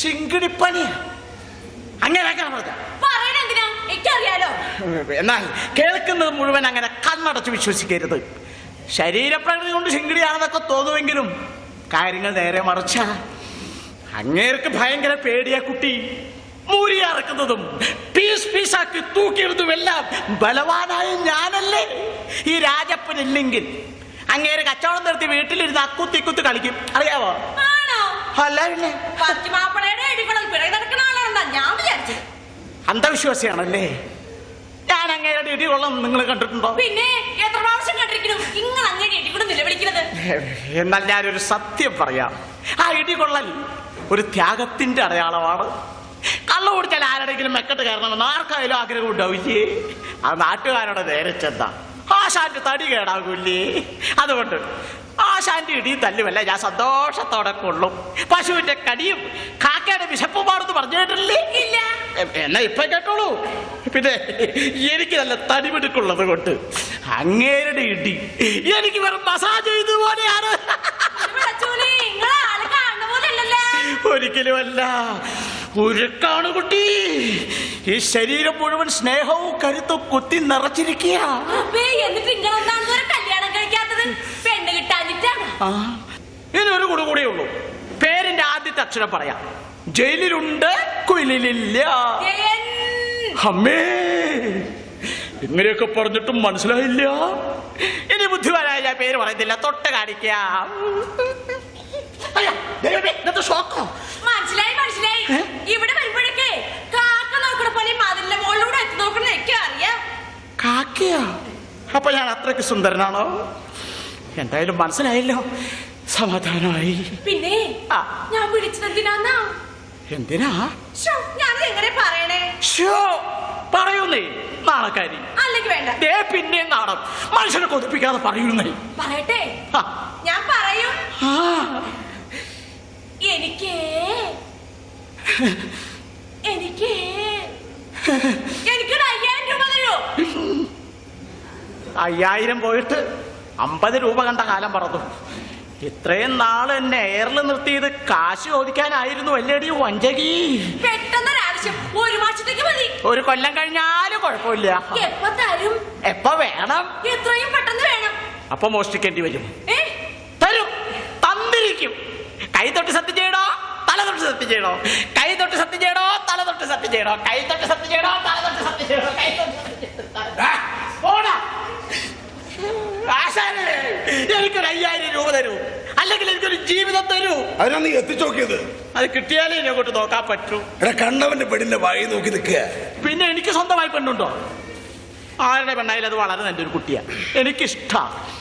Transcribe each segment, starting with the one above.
ശിങ്കിടിപ്പനി അങ്ങനെ എനിക്കറിയാലോ. എന്നാൽ കേൾക്കുന്നത് മുഴുവൻ അങ്ങനെ കണ്ണടച്ച് വിശ്വസിക്കരുത്. ശരീരപ്രകൃതി കൊണ്ട് ശിങ്കിടിയാണെന്നൊക്കെ തോന്നുമെങ്കിലും കാര്യങ്ങൾ നേരെ മറിച്ച. അങ്ങേർക്ക് ഭയങ്കര പേടിയ കുട്ടി. മൂരിയറക്കുന്നതും പീസ് പീസാക്കി തൂക്കിയിടുന്നതുമെല്ലാം ബലവാനായ ഞാനല്ലേ. ഈ രാജപ്പനില്ലെങ്കിൽ അങ്ങേര് കച്ചവടം നിർത്തി വീട്ടിലിരുന്ന് അക്കുത്തി കുത്തി കളിക്കും. അറിയാവോ? അല്ല പിന്നെ നടക്കുന്ന ആളാണെന്നാ ഞാൻ അന്ധവിശ്വാസിയാണല്ലേ? ഞാൻ അങ്ങേരുടെ ഇടികൊള്ളം നിങ്ങൾ കണ്ടിട്ടുണ്ടോ? പിന്നെ എത്ര പ്രാവശ്യം കണ്ടിരിക്കുന്നു? നിങ്ങൾ അങ്ങനെ ഇടികൂടെ നിലവിളിക്കുന്നത്? എന്നാൽ ഞാനൊരു സത്യം പറയാം. ആ ഇടികൊള്ളൽ ഒരു ത്യാഗത്തിന്റെ അടയാളമാണ്. കള്ള കുടിച്ചാൽ ആരുടെങ്കിലും മെക്കെട്ട് കയറണമെന്ന് ആർക്കായാലും ആഗ്രഹം ഉണ്ടാവില്ലേ? ആ നാട്ടുകാരുടെ നേരെ ചെന്താ ആശാന്റെ തടി കേടാകൂല്ലേ? അതുകൊണ്ട് ആശാന്റെ ഇടിയും തല്ലുമല്ല. ഞാൻ സന്തോഷത്തോടെ കൊള്ളും. പശുവിന്റെ കടിയും കാക്കയുടെ വിശപ്പുമാണെന്ന് പറഞ്ഞു കേട്ടില്ലേ ഇല്ല. എന്നാ ഇപ്പൊ കേട്ടോളൂ. പിന്നെ എനിക്ക് നല്ല തടിമിടുക്കുള്ളത് കൊണ്ട് അങ്ങേരുടെ ഇടി എനിക്ക് വെറും മസാജ് ചെയ്ത പോലെയാണ് ഒരിക്കലുമല്ല. ഉരുക്കാണ് കുട്ടി ഈ ശരീരം മുഴുവൻ സ്നേഹവും കരുത്തും കുത്തി നിറച്ചിരിക്കുക എന്നിട്ട് കല്യാണം കഴിക്കാത്തത്? ഒരു കൂടെ കൂടെ ഉള്ളൂ. പേരിന്റെ ആദ്യത്തെ അക്ഷരം പറയാം. ജയിലിലുണ്ട് കുയിലില്ല. അമ്മേ ഇങ്ങനെയൊക്കെ പറഞ്ഞിട്ടും മനസ്സിലായില്ല. ഇനി ബുദ്ധിമാനായ ഞാൻ പേര് പറയുന്നില്ല തൊട്ട് കാണിക്കാം. മനസ്സിലായി മനസ്സിലായി? ഇവിടെ വരുമ്പോഴൊക്കെ കാക്ക നോക്കണ പോലെ മതിലിന്റെ മുകളിലൂടെ എത്തി നോക്കണ എനിക്ക് അറിയാം. കാക്കയാ? അപ്പൊ ഞാൻ അത്രയ്ക്ക് സുന്ദരനാണോ? എന്തായാലും മനസ്സിലായല്ലോ. സമാധാനമായി പിന്നെ. ഞാൻ വിളിച്ചതെന്തിനാന്നാ? എന്തിനാ? ഷോ ഞാൻ എങ്ങനെ പറയണേ? ഷോ പറയുന്നേ. നാണക്കാരി അല്ലെങ്കിൽ വേണ്ട. ദേ പിന്നെ നാണം മനുഷ്യനെ കൊതിപ്പിക്കാതെ പറയുന്നേ. പറയട്ടെ. ഞാൻ പറയും. എനിക്ക്. എനിക്ക്. എനിക്കൊരു അയ്യായിരം രൂപ തരൂ അയ്യായിരം പോയിട്ട് അമ്പത് രൂപ കണ്ട കാലം പറഞ്ഞു ഇത്രയും നാൾ എന്നെ എയറിൽ നിർത്തിയത് കാശ് ചോദിക്കാനായിരുന്നു അല്ലേടി വഞ്ചകി? പെട്ടെന്നൊരാവശ്യം. ഒരു മാസത്തേക്ക് മതി. ഒരു കൊല്ലം കഴിഞ്ഞാലും കുഴപ്പമില്ല. എപ്പോ തരും? എപ്പോ വേണം? എത്രയും പെട്ടെന്ന് വേണം. അപ്പൊ മോഷ്ടിക്കേണ്ടി വരും. തരും. തന്നിരിക്കും. കൈ തൊട്ട് സത്യം ചെയ്യണോ? തല തൊട്ട് സത്യം ചെയ്യണോ? കൈ തൊട്ട് സത്യം ചെയ്യണോ? തല തൊട്ട് സത്യം ചെയ്യണോ? കൈ തൊട്ട് സത്യം ചെയ്യണോ? തല തൊട്ട് സത്യം ചെയ്യണോ? കൈ തൊട്ട് സത്യം ചെയ്യണോ. ആശാനെ എനിക്കൊരു അയ്യായിരം രൂപ തരൂ. അല്ലെങ്കിൽ എനിക്കൊരു ജീവിതം തരൂ. അതിനാ നീ എത്തിച്ചു നോക്കിയത് അത് കിട്ടിയാലേ എന്നെ കൊണ്ട് നോക്കാൻ പറ്റൂ. എടാ കണ്ണവന്റെ പെണ്ണിന്റെ വായി നോക്കി നിൽക്കുക. പിന്നെ എനിക്ക് സ്വന്തമായി പെണ്ണുണ്ടോ? ആരുടെ പെണ്ണായാലും അത് വളരെ നല്ലൊരു കുട്ടിയാണ് എനിക്ക്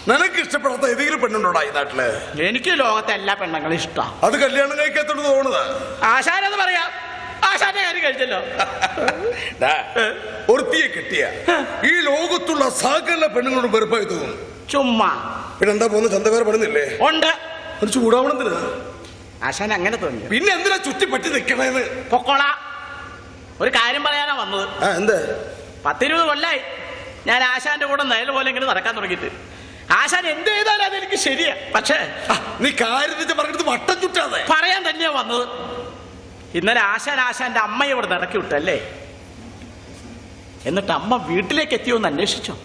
നിനക്ക് ഇഷ്ടപ്പെടാത്ത ഏതെങ്കിലും പെണ്ണുണ്ടോടാ ഈ നാട്ടിൽ? എനിക്ക് ലോകത്തെ എല്ലാ പെണ്ണുങ്ങളും ഇഷ്ടാ. അത് കല്യാണം കഴിക്കാത്തോണ്ട് തോന്നുന്നത്. ആശാനെന്ന് പറയാം. ആശാന്റെ കാര്യം കഴിച്ചല്ലോ. ഒരുത്തിയെ കിട്ടിയ. ഈ ലോകത്തുള്ള സകല പെണ്ണുങ്ങളോട് വെറുപ്പായി തോന്നും ചുമ്മാ. പിന്നെന്താ പോകുന്ന? ചന്ത വേറെ പെടുന്നില്ലേ ഉണ്ട്. ഒരു ചൂടാവണത്തിന് ആശാൻ അങ്ങനെ തോന്നി പിന്നെ എന്തിനാ ചുറ്റി പറ്റി നിക്കണേന്ന്? പൊക്കോള. ഒരു കാര്യം പറയാനാ വന്നത്. ആ എന്താ? പത്തിരുപത് കൊല്ലായി. ഞാൻ ആശാന്റെ കൂടെ നയൽ പോലെ ഇങ്ങനെ നടക്കാൻ തുടങ്ങിയിട്ട്. ആശാൻ എന്ത് ചെയ്താലും അതെനിക്ക് ശരിയാ. പക്ഷേ ആ, നീ കാര്യത്തിൽ പറഞ്ഞിട്ട് വട്ടം ചുറ്റാതെ. പറയാൻ തന്നെയാ വന്നത്. ഇന്നലെ ആശാൻ ആശാന്റെ അമ്മയെ ഇവിടെ ഇറക്കി വിട്ടല്ലേ? എന്നിട്ട് അമ്മ വീട്ടിലേക്ക് എത്തിയോ എന്ന് അന്വേഷിച്ചോ?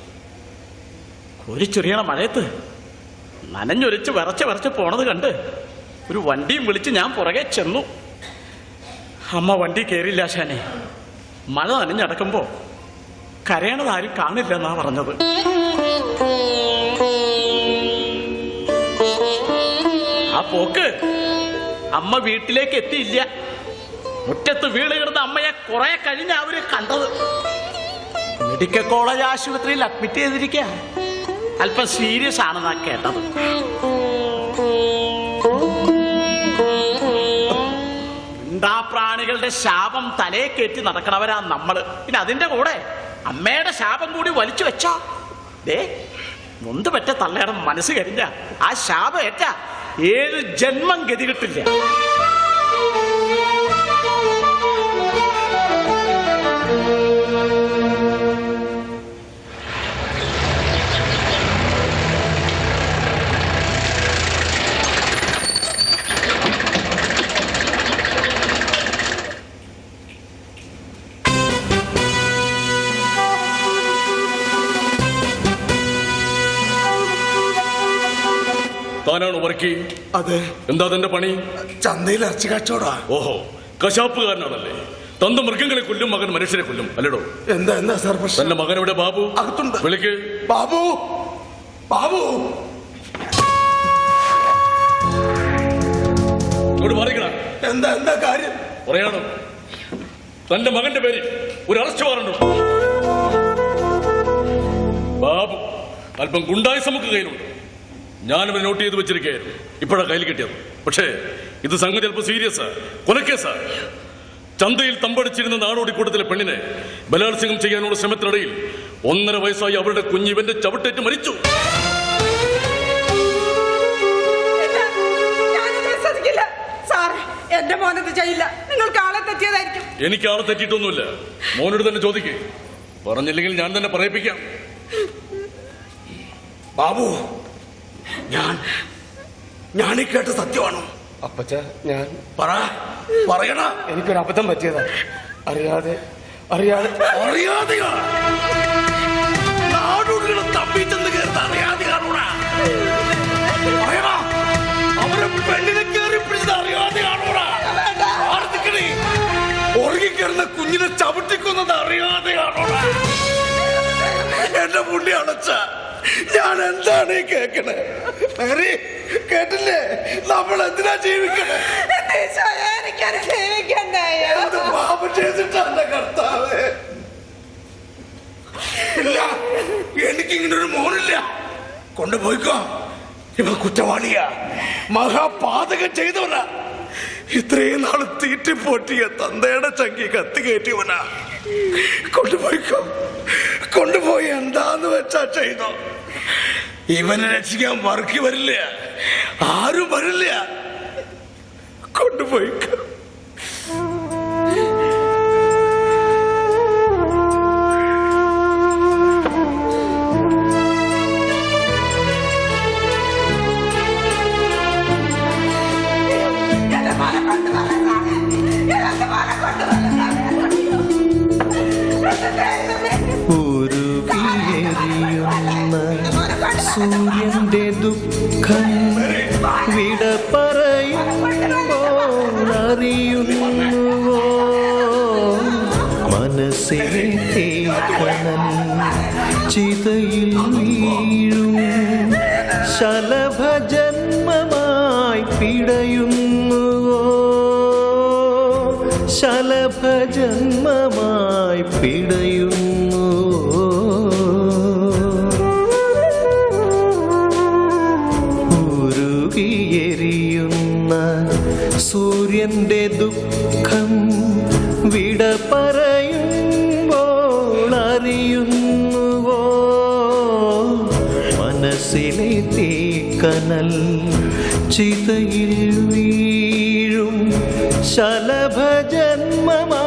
ഒരു ചെറിയ മഴയത്ത് നനഞ്ഞൊരിച്ച് വിറച്ച് വിറച്ച് പോണത് കണ്ട് ഒരു വണ്ടിയും വിളിച്ച് ഞാൻ പുറകെ ചെന്നു. അമ്മ വണ്ടി കയറിയില്ല ശാനെ മഴ നനഞ്ഞടക്കുമ്പോ കരയണത് ആരും കാണില്ലെന്നാ പറഞ്ഞത്. ആ പോക്ക് അമ്മ വീട്ടിലേക്ക് എത്തിയില്ല. മുറ്റത്ത് വീട് കിടന്ന അമ്മയെ കുറെ കഴിഞ്ഞ അവർ കണ്ടത്. മെഡിക്കൽ കോളേജ് ആശുപത്രിയിൽ അഡ്മിറ്റ് ചെയ്തിരിക്കുക അല്പം സീരിയസ് ആണെന്നാ കേട്ടത്. പ്രാണികളുടെ ശാപം തലേ കയറ്റി നടക്കണവരാ നമ്മൾ. പിന്നെ അതിന്റെ കൂടെ അമ്മയുടെ ശാപം കൂടി വലിച്ചു വെച്ചോ. ദേ മുന്ത് പറ്റ തള്ളയുടെ മനസ്സ് കരിഞ്ഞ ആ ശാപം ഏറ്റ ഏഴ് ജന്മം ഗതി കിട്ടില്ല അതെ. എന്താ തന്റെ പണി? ചന്തയിൽ ഇറച്ചി കച്ചവടാ. ഓഹോ കശാപ്പുകാരനാണല്ലേ? തന്റെ മൃഗങ്ങളെ കൊല്ലും മകൻ മനുഷ്യരെ കൊല്ലും. അല്ലടോ. എന്താ എന്താ സാർ പ്രശ്നം? മകൻ ഇവിടെ ബാബു? അകത്തുണ്ട്. വിളിക്ക്. ബാബു! ബാബു! മാറിക്കണ എന്താ എന്താ കാര്യം? പറയണം. തന്റെ മകന്റെ പേര് ഒരു അറസ്റ്റ് വാറണ്ടോ. ബാബു അല്പം ഗുണ്ടായി നമുക്ക് കയ്യിലുണ്ട്. ഞാനിവനെ നോട്ട് ചെയ്ത് വെച്ചിരിക്കുകയായിരുന്നു. ഇപ്പോഴാണ് കയ്യിൽ കിട്ടിയത്. പക്ഷേ ഇത് സംഗതി അല്പം സീരിയസാ കൊലക്കേസാ. ചന്തയിൽ തമ്പടിച്ചിരുന്ന നാടോടിക്കൂട്ടത്തിലെ പെണ്ണിനെ ബലാത്സംഗം ചെയ്യാനുള്ള ശ്രമത്തിനിടയിൽ ഒന്നര വയസ്സായി അവരുടെ കുഞ്ഞ് ഇവന്റെ ചവിട്ടേറ്റ് മരിച്ചു. എന്റെ മോനത് ചെയ്യില്ല. നിങ്ങൾക്ക് ആളെ തെറ്റിയതായിരിക്കും. എനിക്ക് ആളെ തെറ്റിയിട്ടൊന്നുമില്ല. മോനോട് തന്നെ ചോദിക്കേ. പറഞ്ഞില്ലെങ്കിൽ ഞാൻ തന്നെ പറയിപ്പിക്കാം. ബാബു ഞാൻ ഞാൻ ഈ കേട്ട സത്യമാണോ? അപ്പച്ച ഞാൻ പറ പറയണ എനിക്കൊരു അബദ്ധം പറ്റിയതാ. അറിയാതെ അറിയാതെ അറിയാതെ പറയണ അവരെ പെണ്ണിനെ കയറി പിടിച്ചത് അറിയാതെയാണോടാ? ആർത്തിക്കണേ ഉറങ്ങിക്കയറുന്ന കുഞ്ഞിനെ ചവിട്ടിക്കുന്നത് അറിയാതെയാണോ പുണ്യ അണച്ച. ഞാൻ എന്താണ് ഈ കേക്കണേ? മേരി കേട്ടില്ലേ? നമ്മൾ എന്തിനാ ജീവിക്കണേ? എന്ത് പാപം ചെയ്തിട്ടാണ് കർത്താവ്? ഇല്ല എനിക്കിങ്ങനെ ഒരു മോനില്ല. കൊണ്ടുപോയിക്കോ. ഇവ കുറ്റവാളിയാ. മഹാപാതകം ചെയ്തവനാ. ഇത്രയും നാൾ തീറ്റിപ്പോട്ടിയ തന്തയുടെ ചങ്കി കത്തി കയറ്റിയവനാ. കൊണ്ടുപോയിക്കോ. കൊണ്ടുപോയി. എന്താന്ന് വെച്ചാ ചെയ്തോ? ഇവനെ രക്ഷിക്കാൻ വർക്കി വരില്ല. ആരും വരില്ല. കൊണ്ടുപോയിക്കോ തേക്കണൻ ചിതയിൽ വീഴും. ശലഭജന്മമായി പിടയുന്നുവോ? ശലഭജന്മമായി പിടയുന്നു ഉരുകിയെരിയുന്ന സൂര്യന്റെ ദുഃഖം വിട പറയുമ്പോൾ തീക്കനൽ ചിതയിൽ വീഴും ശലഭജന്മമായി